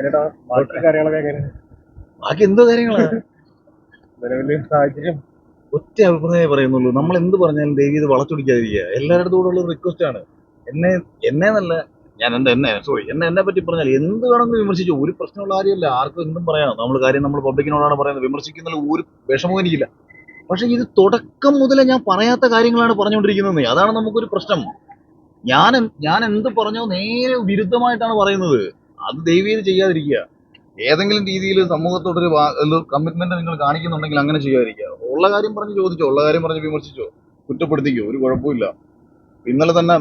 എങ്ങനെയാ ബാക്കി കാര്യങ്ങളൊക്കെ എങ്ങനെ ബാക്കി എന്തോ കാര്യങ്ങളാ. നിലവിൽ സാഹചര്യം. ഒറ്റ അഭിപ്രായം പറയുന്നുള്ളൂ. നമ്മൾ എന്ത് പറഞ്ഞാലും ദേവി ഇത് വളച്ചൊടിക്കാതിരിക്കുക. എല്ലാവരുടെ കൂടെ ഉള്ള റിക്വസ്റ്റ് ആണ്. എന്നെ എന്നെ നല്ല ഞാൻ എന്താ എന്നെ സോറി എന്നെ എന്നെ പറ്റി പറഞ്ഞാൽ എന്ത് വേണമെന്ന് വിമർശിച്ചു. ഒരു പ്രശ്നമുള്ള കാര്യമല്ല. ആർക്കും എന്തും പറയാം. നമ്മൾ കാര്യം നമ്മൾ പബ്ലിക്കിനോടാണ് പറയുന്നത്. വിമർശിക്കുന്നതിൽ ഒരു വിഷമവും എനിക്കില്ല. പക്ഷെ ഇത് തുടക്കം മുതലേ ഞാൻ പറയാത്ത കാര്യങ്ങളാണ് പറഞ്ഞുകൊണ്ടിരിക്കുന്നത് അതാണ് നമുക്കൊരു പ്രശ്നം. ഞാൻ ഞാൻ എന്ത് പറഞ്ഞോ നേരെ വിരുദ്ധമായിട്ടാണ് പറയുന്നത്. അത് ദൈവീത് ചെയ്യാതിരിക്കുക. ഏതെങ്കിലും രീതിയിൽ സമൂഹത്തോടൊരു കമ്മിറ്റ്മെന്റ് നിങ്ങൾ കാണിക്കുന്നുണ്ടെങ്കിൽ അങ്ങനെ ചെയ്യാതിരിക്കുക. ഉള്ള കാര്യം പറഞ്ഞ് ചോദിച്ചോ ഉള്ള കാര്യം പറഞ്ഞ് വിമർശിച്ചോ കുറ്റപ്പെടുത്തിക്കോ ഒരു കുഴപ്പമില്ല ഇന്നലെ തന്നെ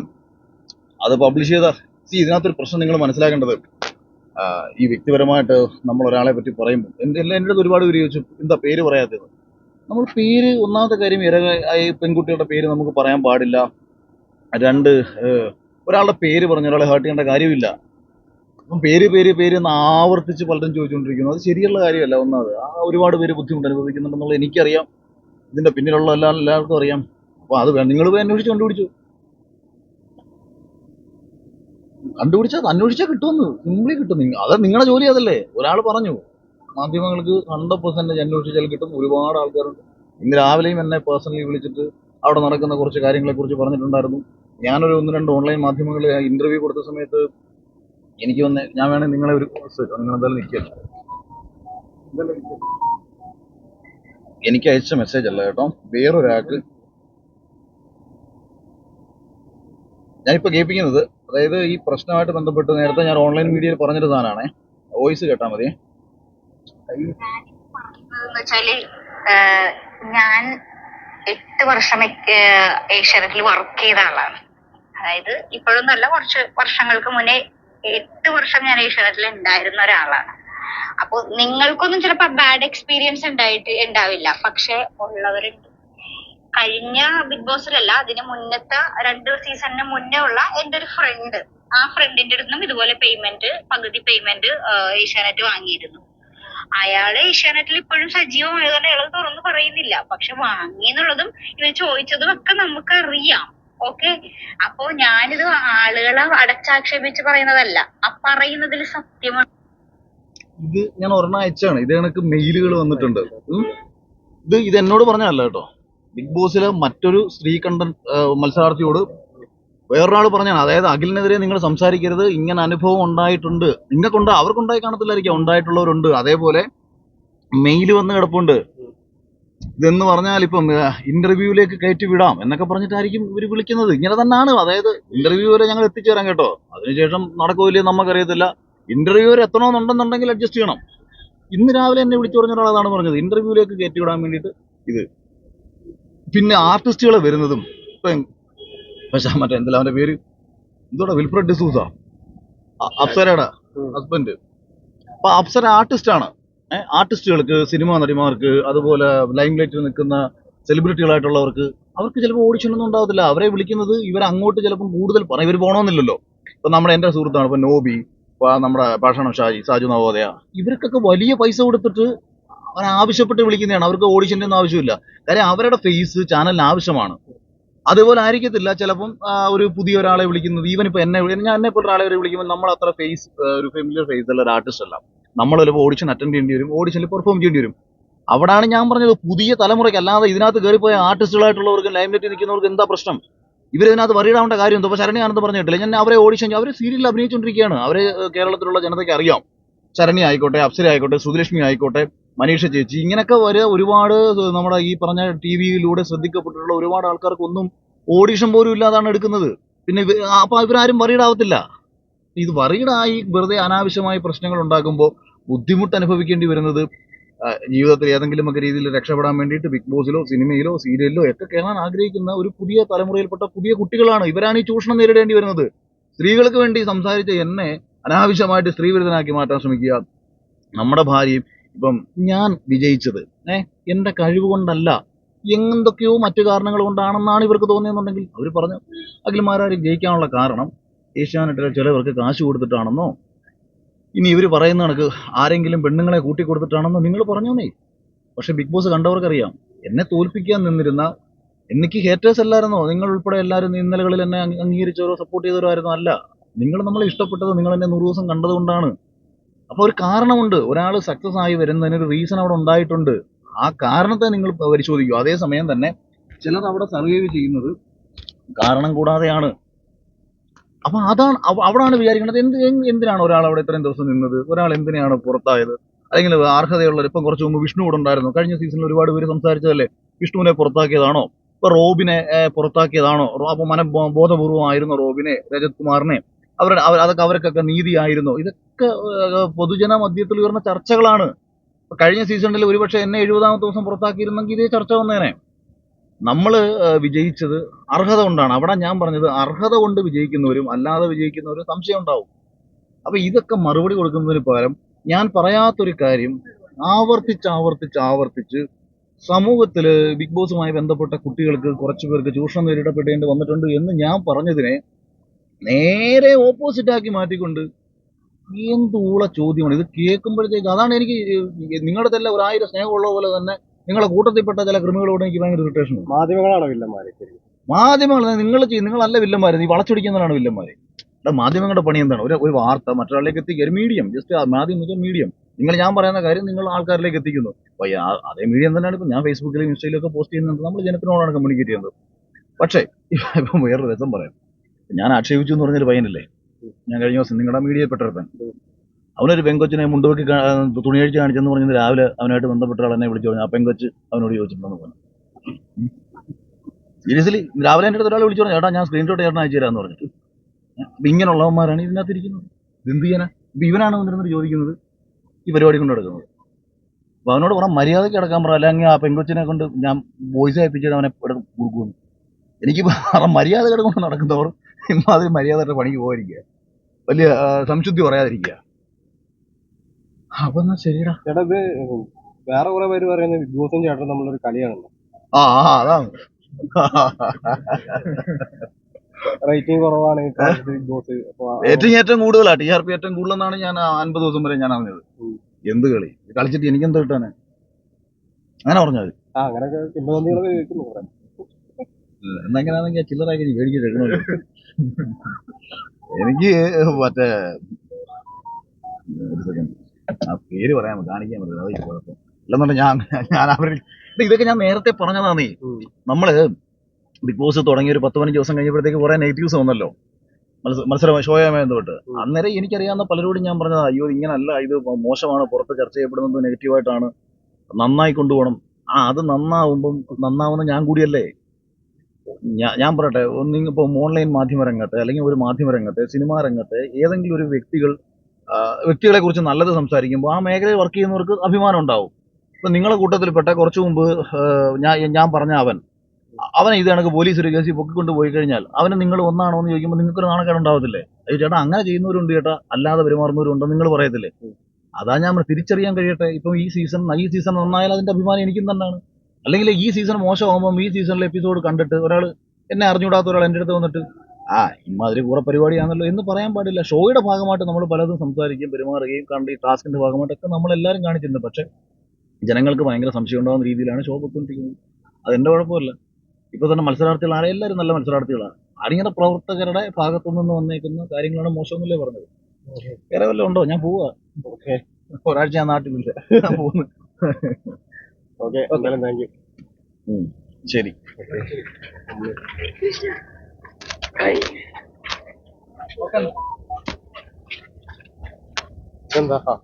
അത് പബ്ലിഷ് ചെയ്ത സി ഇതിനകത്തൊരു പ്രശ്നം നിങ്ങൾ മനസ്സിലാക്കേണ്ടത് ഈ വ്യക്തിപരമായിട്ട് നമ്മൾ ഒരാളെ പറ്റി പറയുമ്പോൾ എന്റെ എല്ലാം എന്റെ ഒരുപാട് പേര് ചോദിച്ചു എന്താ പേര് പറയാത്തത്? നമ്മൾ പേര് ഒന്നാമത്തെ കാര്യം ഇര പെൺകുട്ടികളുടെ പേര് നമുക്ക് പറയാൻ പാടില്ല. രണ്ട് ഒരാളുടെ പേര് പറഞ്ഞ ഒരാളെ ഹേർട്ട് ചെയ്യേണ്ട കാര്യമില്ല. അപ്പം പേര് പേര് പേര് എന്ന് ആവർത്തിച്ച് പലരും ചോദിച്ചുകൊണ്ടിരിക്കുന്നു. അത് ശരിയുള്ള കാര്യമല്ല ഒന്നാമത്. ആ ഒരുപാട് പേര് ബുദ്ധിമുട്ട് അനുഭവിക്കുന്നുണ്ടെന്നുള്ളത് എനിക്കറിയാം. ഇതിന്റെ പിന്നിലുള്ള എല്ലാ എല്ലാവർക്കും അറിയാം. അപ്പൊ അത് നിങ്ങൾ പോയി അന്വേഷിച്ച് കണ്ടുപിടിച്ചു. കണ്ടുപിടിച്ചാൽ അന്വേഷിച്ചാൽ കിട്ടുമെന്ന്. സിംപ്ലി കിട്ടും. അത് നിങ്ങളുടെ ജോലി അതല്ലേ. ഒരാൾ പറഞ്ഞു മാധ്യമങ്ങൾക്ക് ഹൺഡ്രഡ് പെർസെന്റേജ് അന്വേഷിച്ചാൽ കിട്ടും. ഒരുപാട് ആൾക്കാരുണ്ട്. ഇന്ന് രാവിലെയും എന്നെ പേഴ്സണലി വിളിച്ചിട്ട് അവിടെ നടക്കുന്ന കുറച്ച് കാര്യങ്ങളെക്കുറിച്ച് പറഞ്ഞിട്ടുണ്ടായിരുന്നു. ഞാനൊരു ഒന്ന് രണ്ട് ഓൺലൈൻ മാധ്യമങ്ങളിൽ ഇന്റർവ്യൂ കൊടുത്ത സമയത്ത് എനിക്ക് വന്ന് ഞാൻ വേണമെങ്കിൽ നിങ്ങളെ ഒരു നിങ്ങൾ എന്തായാലും നിൽക്കുക എനിക്ക് അയച്ച മെസ്സേജ് അല്ല കേട്ടോ. വേറൊരാൾക്ക് ഞാനിപ്പോൾ കേൾപ്പിക്കുന്നത് അതായത് ഈ പ്രശ്നമായിട്ട് ബന്ധപ്പെട്ട് നേരത്തെ ഞാൻ ഓൺലൈൻ മീഡിയയിൽ പറഞ്ഞൊരു സാധനമാണേ. വോയിസ് കേട്ടാൽ മതി. ഞാൻ എട്ട് വർഷം ഏഷ്യാനെറ്റിൽ വർക്ക് ചെയ്ത ആളാണ്. അതായത് ഇപ്പോഴൊന്നല്ല കുറച്ച് വർഷങ്ങൾക്ക് മുന്നേ എട്ട് വർഷം ഞാൻ ഈ ഷർട്ടിൽ ഉണ്ടായിരുന്ന ഒരാളാണ്. അപ്പൊ നിങ്ങൾക്കൊന്നും ചിലപ്പോ ബാഡ് എക്സ്പീരിയൻസ് ഉണ്ടായിട്ട് ഉണ്ടാവില്ല. പക്ഷെ ഉള്ളവരുണ്ട്. കഴിഞ്ഞ ബിഗ് ബോസിലല്ല അതിന് മുന്നത്തെ രണ്ട് സീസണിന് മുന്നേ ഉള്ള എന്റെ ഒരു ഫ്രണ്ട് ആ ഫ്രണ്ടിന്റെ അടുത്തും ഇതുപോലെ പേയ്മെന്റ് പകുതി പേയ്മെന്റ് ഏഷ്യാനെറ്റ് വാങ്ങിയിരുന്നു. അയാൾ ഏഷ്യാനെറ്റിൽ ഇപ്പോഴും സജീവമായതുകൊണ്ട് അയാൾ തുറന്നു പറയുന്നില്ല. പക്ഷെ വാങ്ങി എന്നുള്ളതും ഇവർ ചോദിച്ചതും ഒക്കെ നമുക്ക് അറിയാം ഓക്കെ. അപ്പോ ഞാനിത് ആളുകളെ അടച്ചാക്ഷേപിച്ച് പറയുന്നതല്ല. ആ പറയുന്നതിൽ സത്യമാണ്. ഇത് ഞാൻ ഒരെണ്ണം അയച്ചാണ് ഇത് കണക്ക് മെയിലുകൾ വന്നിട്ടുണ്ട്. ഇത് ഇത് എന്നോട് പറഞ്ഞതല്ല കേട്ടോ. ബിഗ് ബോസിലെ മറ്റൊരു സ്ത്രീ കണ്ടൻ മത്സരാർത്ഥിയോട് വേറൊരാൾ പറഞ്ഞാണ് അതായത് അഖിലിനെതിരെ നിങ്ങൾ സംസാരിക്കരുത്. ഇങ്ങനെ അനുഭവം ഉണ്ടായിട്ടുണ്ട്. നിങ്ങൾക്കുണ്ട് അവർക്കുണ്ടായി കാണത്തില്ലായിരിക്കും. ഉണ്ടായിട്ടുള്ളവരുണ്ട്. അതേപോലെ മെയിൽ വന്ന് കിടപ്പുണ്ട്. ഇതെന്ന് പറഞ്ഞാൽ ഇപ്പം ഇന്റർവ്യൂവിലേക്ക് കയറ്റി വിടാം എന്നൊക്കെ പറഞ്ഞിട്ടായിരിക്കും ഇവർ വിളിക്കുന്നത്. ഇങ്ങനെ തന്നെയാണ് അതായത് ഇന്റർവ്യൂ വരെ ഞങ്ങൾ എത്തിച്ചേരാം കേട്ടോ. അതിനുശേഷം നടക്കൂലേ നമുക്കറിയത്തില്ല. ഇന്റർവ്യൂ വരെ എത്തണമെന്നുണ്ടെന്നുണ്ടെങ്കിൽ അഡ്ജസ്റ്റ് ചെയ്യണം. ഇന്ന് രാവിലെ എന്നെ വിളിച്ചു പറഞ്ഞ ഒരാളാണ് പറഞ്ഞത്. ഇന്റർവ്യൂവിലേക്ക് കയറ്റി വിടാൻ വേണ്ടിയിട്ട് ഇത്. പിന്നെ ആർട്ടിസ്റ്റുകളെ വരുന്നതും ഇപ്പം പക്ഷേ മറ്റേ എന്തെല്ലാം അവന്റെ പേര്? എന്തോടാ വിൽഫ്രഡ് ഡിസൂസ? അപ്സരയുടെ ഹസ്ബൻഡ് അപ്പൊ അപ്സര ആർട്ടിസ്റ്റ് ആണ്. ആർട്ടിസ്റ്റുകൾക്ക് സിനിമാ നടിമാർക്ക് അതുപോലെ ലൈം ലൈറ്റിൽ നിൽക്കുന്ന സെലിബ്രിറ്റികളായിട്ടുള്ളവർക്ക് അവർക്ക് ചിലപ്പോൾ ഓഡിഷൻ ഒന്നും ഉണ്ടാവത്തില്ല. അവരെ വിളിക്കുന്നത് ഇവർ അങ്ങോട്ട് ചിലപ്പോൾ കൂടുതൽ പറയും ഇവർ പോകണമെന്നില്ലല്ലോ ഇപ്പൊ നമ്മുടെ എന്റെ സുഹൃത്താണ് ഇപ്പൊ നോബി നമ്മുടെ പാഷണം ഷാജി സാജു നവോദയ. ഇവർക്കൊക്കെ വലിയ പൈസ കൊടുത്തിട്ട് അവർ ആവശ്യപ്പെട്ട് വിളിക്കുന്നതാണ്. അവർക്ക് ഓഡിഷന്റെ ഒന്നും ആവശ്യമില്ല. കാര്യം അവരുടെ ഫേസ് ചാനലിന് ആവശ്യമാണ്. അതുപോലെ ആയിരിക്കത്തില്ല ചിലപ്പം ഒരു പുതിയ ഒരാളെ വിളിക്കുന്നത്. ഈവൻ ഇപ്പൊ എന്നെ ഞാൻ എന്നെ പോലെ ഒരാളെ വിളിക്കുമ്പോൾ നമ്മൾ അത്ര ഫേസ് ഒരു ഫെമിലിയർ ഫേസ് ഉള്ള ഒരു ആർട്ടിസ്റ്റ് അല്ല. നമ്മൾ ചിലപ്പോൾ ഓഡിഷൻ അറ്റൻഡ് ചെയ്യേണ്ടി വരും ഓഡിഷനിൽ പെർഫോം ചെയ്യേണ്ടി വരും. അവിടാണ് ഞാൻ പറഞ്ഞത് പുതിയ തലമുറയ്ക്ക് അല്ലാതെ ഇതിനകത്ത് കയറിപ്പോയ ആർട്ടിസ്റ്റുകളായിട്ടുള്ളവർക്ക് ലൈംലൈറ്റിൽ നിൽക്കുന്നവർക്ക് എന്താ പ്രശ്നം? ഇവരിതിനകത്ത് വറിയിടാവേണ്ട കാര്യം എന്തോ ശരണി ആനന്ദ് പറഞ്ഞിട്ടില്ല ഞാൻ അവരെ ഓഡിഷൻ അവർ സീരിയലിൽ അഭിനയിച്ചുകൊണ്ടിരിക്കുകയാണ് അവർ കേരളത്തിലുള്ള ജനതയ്ക്ക് അറിയാം. ശരണി ആയിക്കോട്ടെ അപ്സര ആയിക്കോട്ടെ സുധലക്ഷ്മി ആയിക്കോട്ടെ മനീഷ ചേച്ചി ഇങ്ങനെയൊക്കെ വരെ ഒരുപാട് നമ്മുടെ ഈ പറഞ്ഞ ടി വിയിലൂടെ ശ്രദ്ധിക്കപ്പെട്ടിട്ടുള്ള ഒരുപാട് ആൾക്കാർക്ക് ഒന്നും ഓഡിഷൻ പോലും ഇല്ലാതാണ് എടുക്കുന്നത്. പിന്നെ അപ്പൊ ഇവരാരും വറീഡാവത്തില്ല ഇത് വറീഡായി വെറുതെ അനാവശ്യമായി പ്രശ്നങ്ങൾ ഉണ്ടാക്കുമ്പോൾ ബുദ്ധിമുട്ട് അനുഭവിക്കേണ്ടി വരുന്നത് ജീവിതത്തിൽ ഏതെങ്കിലും ഒക്കെ രീതിയിൽ രക്ഷപ്പെടാൻ വേണ്ടിയിട്ട് ബിഗ് ബോസിലോ സിനിമയിലോ സീരിയലിലോ ഒക്കെ കയറാൻ ആഗ്രഹിക്കുന്ന ഒരു പുതിയ തലമുറയിൽപ്പെട്ട പുതിയ കുട്ടികളാണ് ഇവരാണ് ഈ ചൂഷണം നേരിടേണ്ടി വരുന്നത് സ്ത്രീകൾക്ക് വേണ്ടി സംസാരിച്ച എന്നെ അനാവശ്യമായിട്ട് സ്ത്രീവിരുദ്ധനാക്കി മാറ്റാൻ ശ്രമിക്കുക. നമ്മുടെ ഭാര്യയും ഇപ്പം ഞാൻ വിജയിച്ചത്. ഏഹ് എന്റെ കഴിവ് കൊണ്ടല്ല എന്തൊക്കെയോ മറ്റു കാരണങ്ങൾ കൊണ്ടാണെന്നാണ് ഇവർക്ക് തോന്നിയെന്നുണ്ടെങ്കിൽ അവർ പറഞ്ഞു അഖിൽമാരാർ ജയിക്കാനുള്ള കാരണം ഏഷ്യാനെറ്റിലെ ചിലവർക്ക് കാശ് കൊടുത്തിട്ടാണെന്നോ ഇനി ഇവർ പറയുന്ന കണക്ക് ആരെങ്കിലും പെണ്ണുങ്ങളെ കൂട്ടി കൊടുത്തിട്ടാണെന്ന് നിങ്ങൾ പറഞ്ഞോന്നേ. പക്ഷേ ബിഗ് ബോസ് കണ്ടവർക്കറിയാം. എന്നെ തോൽപ്പിക്കാൻ നിന്നിരുന്ന എനിക്ക് ഹേറ്റേഴ്സ് അല്ലായിരുന്നോ? നിങ്ങൾ ഉൾപ്പെടെ എല്ലാവരും ഇന്നലകളിൽ എന്നെ അംഗീ- അംഗീകരിച്ചവരോ സപ്പോർട്ട് ചെയ്തവരോ ആയിരുന്നോ അല്ല. നിങ്ങൾ നമ്മളെ ഇഷ്ടപ്പെട്ടത് നിങ്ങൾ എന്നെ നൂറ് ദിവസം കണ്ടതുകൊണ്ടാണ്. അപ്പോൾ ഒരു കാരണമുണ്ട്. ഒരാൾ സക്സസ് ആയി വരുന്നതിന് ഒരു റീസൺ അവിടെ ഉണ്ടായിട്ടുണ്ട്. ആ കാരണത്തെ നിങ്ങൾ പരിശോധിക്കൂ. അതേസമയം തന്നെ ചിലർ അവിടെ സർവൈവ് ചെയ്യുന്നത് കാരണം കൂടാതെയാണ്. അപ്പൊ അതാണ് അവ- അവിടാണ് വിചാരിക്കുന്നത് എന്ത് എന്ത് എന്തിനാണ് ഒരാൾ അവിടെ ഇത്രയും ദിവസം നിന്നത്? ഒരാൾ എന്തിനാണ് പുറത്തായത്? അല്ലെങ്കിൽ അർഹതയുള്ളവർ ഇപ്പം കുറച്ച് മുമ്പ് വിഷ്ണു കൂടെ ഉണ്ടായിരുന്നു. കഴിഞ്ഞ സീസണിൽ ഒരുപാട് പേര് സംസാരിച്ചതല്ലേ? വിഷ്ണുവിനെ പുറത്താക്കിയതാണോ? ഇപ്പൊ റോബിനെ പുറത്താക്കിയതാണോ? അപ്പൊ മന ബോധപൂർവമായിരുന്നു റോബിനെ രജത് കുമാറിനെ. അവരുടെ അവർ അതൊക്കെ അവർക്കൊക്കെ നീതിയായിരുന്നു. ഇതൊക്കെ പൊതുജന മധ്യത്തിൽ ഉയർന്ന ചർച്ചകളാണ്. കഴിഞ്ഞ സീസണിൽ ഒരുപക്ഷെ എന്നെ എഴുപതാമത്തെ ദിവസം പുറത്താക്കിയിരുന്നെങ്കിൽ ഇതേ ചർച്ച വന്നേനെ. നമ്മൾ വിജയിച്ചത് അർഹത കൊണ്ടാണ്. അവിടെ ഞാൻ പറഞ്ഞത് അർഹത കൊണ്ട് വിജയിക്കുന്നവരും അല്ലാതെ വിജയിക്കുന്നവരും സംശയം ഉണ്ടാവും അപ്പൊ ഇതൊക്കെ മറുപടി കൊടുക്കുന്നതിന് പകരം ഞാൻ പറയാത്തൊരു കാര്യം ആവർത്തിച്ച് ആവർത്തിച്ച് ആവർത്തിച്ച് സമൂഹത്തിൽ ബിഗ് ബോസുമായി ബന്ധപ്പെട്ട കുട്ടികൾക്ക് കുറച്ചു പേർക്ക് ചൂഷണം നേരിടപ്പെടേണ്ടി വന്നിട്ടുണ്ട് എന്ന് ഞാൻ പറഞ്ഞതിനെ നേരെ ഓപ്പോസിറ്റ് ആക്കി മാറ്റിക്കൊണ്ട് എന്തുള്ള ചോദ്യമാണ്. ഇത് കേൾക്കുമ്പോഴത്തേക്ക് അതാണ് എനിക്ക് നിങ്ങളുടെ തന്നെ ഒരായിരം സ്നേഹമുള്ള പോലെ തന്നെ നിങ്ങളെ കൂട്ടത്തിൽപ്പെട്ട ചില ക്രിമികളോട് എനിക്ക് ഭയങ്കര ഇറിറ്റേഷൻ ഉണ്ട്. മാധ്യമങ്ങളാണോ വില്ലന്മാര്? മാധ്യമങ്ങൾ നിങ്ങൾ ചെയ്യും നിങ്ങളല്ല വില്ലന്മാര് നീ വളച്ചൊടിക്കുന്നവരാണ് വില്ലന്മാര്. ഇവിടെ മാധ്യമങ്ങളുടെ പണി എന്താണ്? ഒരു ഒരു വാർത്ത മറ്റൊരാളിലേക്ക് എത്തിക്കുക മീഡിയം ജസ്റ്റ് മാധ്യമം വെച്ചാൽ മീഡിയം നിങ്ങൾ ഞാൻ പറയുന്ന കാര്യം നിങ്ങൾ ആൾക്കാരിലേക്ക് എത്തിക്കുന്നു. അപ്പോൾ അതേ മീഡിയം തന്നെയാണ് ഇപ്പോൾ ഞാൻ ഫേസ്ബുക്കിലും ഇൻസ്റ്റയിലും ഒക്കെ പോസ്റ്റ് ചെയ്യുന്നത് നമ്മൾ ജനത്തിനോടാണ് കമ്മ്യൂണിക്കേറ്റ് ചെയ്യുന്നത്. പക്ഷേ ഇപ്പം വേറൊരു രസം പറയാം. ഞാൻ ആക്ഷേപിച്ചു എന്ന് പറഞ്ഞൊരു പയ്യനല്ലേ? ഞാൻ കഴിഞ്ഞ ദിവസം നിങ്ങളുടെ മീഡിയയിൽ പെട്ടൊരുത്തൻ അവനൊരു പെങ്കൊച്ചിനെ മുണ്ടുപൊക്കി തുണിയഴിച്ച് കാണിച്ചെന്ന് പറഞ്ഞത് രാവിലെ അവനായിട്ട് ബന്ധപ്പെട്ട ആൾ എന്നെ വിളിച്ചു പറഞ്ഞു. ആ പെങ്കൊച്ച് അവനോട് ചോദിച്ചിട്ടുണ്ടെന്ന് പറഞ്ഞു. സീരിയസ്ലി രാവിലെ എന്റെ അടുത്ത് ഒരാൾ വിളിച്ചു പറഞ്ഞു. ചേട്ടാ ഞാൻ സ്ക്രീൻഷോട്ട് ചേട്ടൻ അയച്ചു തരാമെന്ന് പറഞ്ഞിട്ട്. ഇങ്ങനെയുള്ളവന്മാരാണ് ഇതിനകത്ത് ഇരിക്കുന്നത് എന്ത് ചെയ്യാനാ? ഇപ്പം ഇവനാണ് വന്നിരുന്നിട്ട് ചോദിക്കുന്നത് ഈ പരിപാടി കൊണ്ട് നടക്കുന്നത്. അപ്പം അവനോട് പറഞ്ഞാൽ മര്യാദയ്ക്ക് അടക്കാൻ പറ. അല്ലെങ്കിൽ ആ പെങ്കൊച്ചിനെ കൊണ്ട് ഞാൻ വോയിസ് അയപ്പിച്ചിട്ട് അവനെ ഇവിടെ കൊടുക്കുന്നു എനിക്ക് പറഞ്ഞ മര്യാദ കിടക്കൊണ്ട് നടക്കുന്നവർ ഇമാതിരി മര്യാദയുടെ പണിക്ക് പോകാതിരിക്കുക. വലിയ സംശുദ്ധി പറയാതിരിക്കുക. അപ്പൊ എന്നാ ശരിടാ ചേട്ടാ ഇത് വേറെ കുറെ പേര് പറയുന്നത് ബിഗ് ബോസും ചേട്ടനും നമ്മളൊരു കളിയാണെന്ന് ആ ആ അതാണ്. റേറ്റിംഗ് കുറവാണ് ബിഗ് ബോസ് അപ്പൊ ആ- ഏറ്റവും ഏറ്റവും കൂടുതലാ ടി ആർ പി ഏറ്റവും കൂടുതലെന്നാണ് ഞാൻ ആ അൻപത് ദിവസം വരെ ഞാൻ അറിഞ്ഞത്. ഉം. എന്ത് കളി? ഇത് കളിച്ചിട്ട് എനിക്ക് എന്താ കിട്ടാന്? അങ്ങനെ പറഞ്ഞത് ആ അങ്ങനെയൊക്കെ കിംബദന്തികളൊക്കെ കേൾക്കുന്നു. കുറെ എന്നെങ്ങനെയാണെങ്കിൽ ചില്ലറായി മേടിച്ചിട്ട് എടുക്കണമല്ലോ എനിക്ക് മറ്റേ ഒരു സെക്കൻഡ് പേര് പറയാൻ കാണിക്കാൻ പറ്റില്ല അതായത് കുഴപ്പം. അല്ലെന്നുണ്ടെങ്കിൽ ഞാൻ ഞാൻ അവരിൽ ഇതൊക്കെ ഞാൻ നേരത്തെ പറഞ്ഞതാണേ. നമ്മൾ ബിഗ് ബോസ് തുടങ്ങിയ ഒരു പത്ത് പതിനഞ്ച് ദിവസം കഴിഞ്ഞപ്പോഴത്തേക്ക് കുറെ നെഗറ്റീവ്സ് വന്നല്ലോ. മത്സ- മത്സരം ഷോയുമായി ബന്ധപ്പെട്ട്. അന്നേരം എനിക്കറിയാവുന്ന പലരോടും ഞാൻ പറഞ്ഞത് അയ്യോ ഇങ്ങനല്ല ഇത് മോശമാണ് പുറത്ത് ചർച്ച ചെയ്യപ്പെടുന്നത് നെഗറ്റീവായിട്ടാണ്. നന്നായി കൊണ്ടുപോകണം. ആ അത് നന്നാവുമ്പം നന്നാവുന്ന ഞാൻ കൂടിയല്ലേ? ഞാൻ ഞാൻ പറയട്ടെ ഒന്നിപ്പോ ഓൺലൈൻ മാധ്യമ രംഗത്ത് അല്ലെങ്കിൽ ഒരു മാധ്യമ രംഗത്ത് സിനിമാ രംഗത്ത് ഏതെങ്കിലും ഒരു വ്യക്തികൾ വ്യക്തികളെ കുറിച്ച് നല്ലത് സംസാരിക്കുമ്പോൾ ആ മേഖലയിൽ വർക്ക് ചെയ്യുന്നവർക്ക് അഭിമാനം ഉണ്ടാവും. ഇപ്പൊ നിങ്ങളെ കൂട്ടത്തിൽപ്പെട്ട കുറച്ചു മുമ്പ് ഞാൻ ഞാൻ പറഞ്ഞ അവൻ അവൻ ഇത് കണക്ക് പോലീസ് ഒരു കേസിൽ പൊക്കിക്കൊണ്ട് പോയി കഴിഞ്ഞാൽ അവന് നിങ്ങൾ ഒന്നാണോ എന്ന് ചോദിക്കുമ്പോൾ നിങ്ങൾക്ക് ഒരു നാണക്കേട് ഉണ്ടാവത്തില്ലേ? അത് ചേട്ടാ അങ്ങനെ ചെയ്യുന്നവരുണ്ട് ചേട്ടാ. അല്ലാതെ പെരുമാറുന്നവരുണ്ട് നിങ്ങൾ പറയത്തില്ലേ? അതാ ഞാൻ തിരിച്ചറിയാൻ കഴിയട്ടെ. ഇപ്പം ഈ സീസൺ ഈ സീസൺ നന്നായാൽ അതിന്റെ അഭിമാനം എനിക്കും തന്നെയാണ്. അല്ലെങ്കിൽ ഈ സീസൺ മോശമാകുമ്പോൾ ഈ സീസണിലെ എപ്പിസോഡ് കണ്ടിട്ട് ഒരാൾ എന്നെ അറിഞ്ഞുകൂടാത്ത ഒരാൾ എന്റെ അടുത്ത് വന്നിട്ട് ആ ഇമാതിരി കൂടെ പരിപാടിയാണല്ലോ എന്ന് പറയാൻ പാടില്ല. ഷോയുടെ ഭാഗമായിട്ട് നമ്മൾ പലതും സംസാരിക്കും പെരുമാറുകയും കണ്ട് ഈ ടാസ്കിന്റെ ഭാഗമായിട്ടൊക്കെ നമ്മൾ എല്ലാവരും കാണിച്ചിട്ടുണ്ട്. പക്ഷെ ജനങ്ങൾക്ക് ഭയങ്കര സംശയം ഉണ്ടാകുന്ന രീതിയിലാണ് ഷോ പൊയ്ക്കൊണ്ടിരിക്കുന്നത്. അതെന്റെ കുഴപ്പമില്ല. ഇപ്പൊ തന്നെ മത്സരാർത്ഥികളാണ് എല്ലാവരും നല്ല മത്സരാർത്ഥികളാണ്. അണിയറ പ്രവർത്തകരുടെ ഭാഗത്തു നിന്ന് വന്നേക്കുന്ന കാര്യങ്ങളാണ് മോശമെന്നല്ലേ പറഞ്ഞത്. വേറെ വല്ലതും ഉണ്ടോ? ഞാൻ പോവാ. ഓക്കെ. ഒരാഴ്ച ഞാൻ നാട്ടിലില്ല. ഞാൻ പോകുന്നു ഓക്കെ. എന്തായാലും താങ്ക് യു ശരി. 可以。我干嘛？真的好。